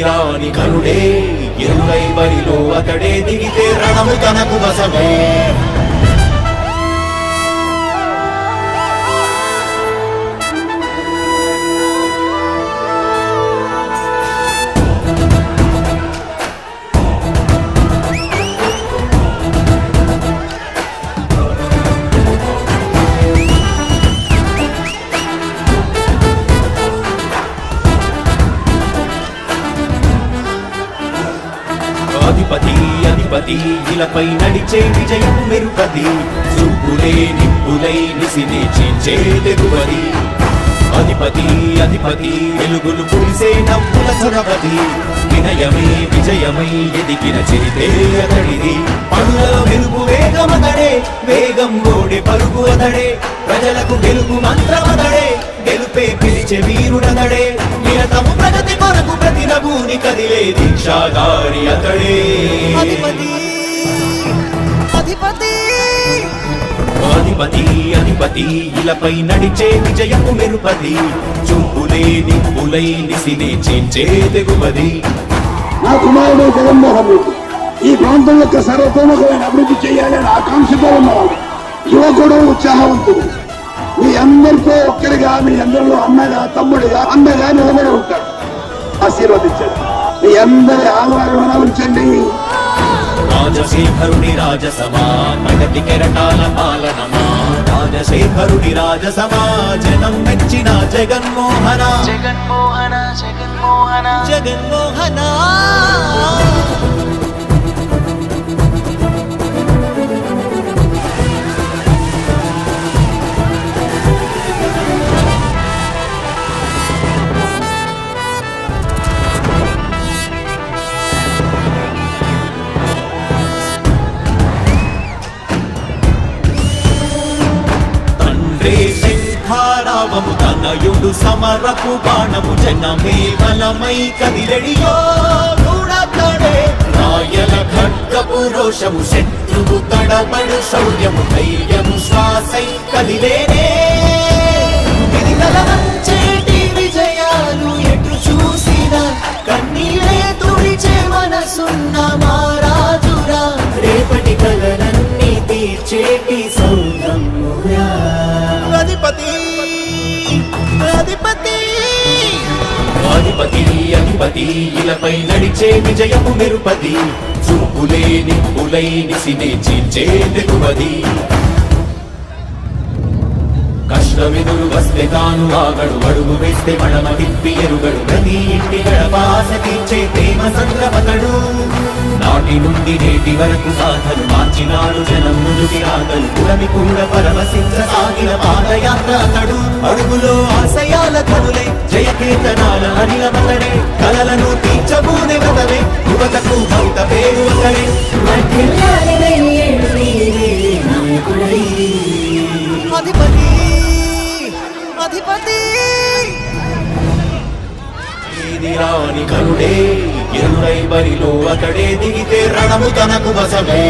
రాని కరుడే ఎరువై బరిలో అతడే దిగితే రణము తనకు వసమే అధిపతి ఇలపై నడిచే విజయం మెరుపది చూపులే నిప్పులై నిసిని చించే తెగువది. అధిపతి అధిపతి వెలుగులు పులిసే నవ్వుల సురపతి వినయమే విజయమై ఎదిగిన చరితే అతడిది. పనులలో మెరుపు వేగమతడే వేగం ఓడే పరుగు అతడే. ప్రజలకు గెలుపు మంత్రమతడే గెలుపే పిలిచే వీరుడతడే. నిరతము ప్రగతి కొరకు ప్రతి నభూని కదిలే దీక్షాదారి అతడే. అధిపతి. అధిపతి ఇలపై నడిచే విజయము మెరుపది చూపులే నిప్పులై నిసినే చేంచే నా కుమారుడు జగన్మోహన్ రెడ్డి ఈ ప్రాంతం యొక్క సర్వతోముఖమైన అభివృద్ధి చేయాలని ఆకాంక్షతో ఉన్నవాడు యువకుడు ఉత్సాహవంతుడు. మీ అందరితో ఒక్కరిగా మీ అందరిలో అన్నగా తమ్ముడిగా అన్నగా నిలబడి ఉంటాడు. ఆశీర్వదించండి. మీ అందరి ఆహ్వానం ఉంచండి. రాజశేఖరుడి రాజసమా ప్రగతి కెరటాల పాలనమా? రాజశేఖరుడి రాజసమా జనం మెచ్చిన జగన్మోహన. జగన్మోహన జగన్మోహన. జగన్మోహన. తండ్రే శంఖారావము తనయుడు సమరపు బాణము జనమే బలమై కదిలెడియో గూఢతడే రాయల ఖడ్గపు రోషము శత్రువు తడబడు శౌర్యము ధైర్యము శ్వాసై కదిలేనే. విధిగల విజయాలు ఎటు చూసిన కన్నీలే తుడిచే మనసున్న మారాజురా. రేపటి కలలన్నీ తీర్చేటి సౌరమ్మురా అధిపతి ఇలపై నడిచే విజయము మెరుపది చూపులే నిప్పులై నిసినే చీల్చే తెగువది. కష్టమెదురు వస్తే తాను ఆగడు అడుగు వేస్తే మడమ తిప్పి ఎరుగడు. ప్రతి ఇంటి గడపాస తీర్చే ప్రేమ సంద్రపతడు. నాటి నుండి నేటి వరకు సాధలు మార్చినాడు జనం ముందుకి రాగలు పురమి కూడా పరవశించ సాగిన పాదయాత్ర అతడు. అడుగులో ఆశయాల కనులే జయకేతనాల అనిలమతడే కలలను తీర్చబూనే వదలే యువతకు భౌత పేరు అతడే. అధిపతి అధిపతి. రాని కరుడే? ఎరుడై బరిలో అతడే దిగితే రణము తనకు వసమే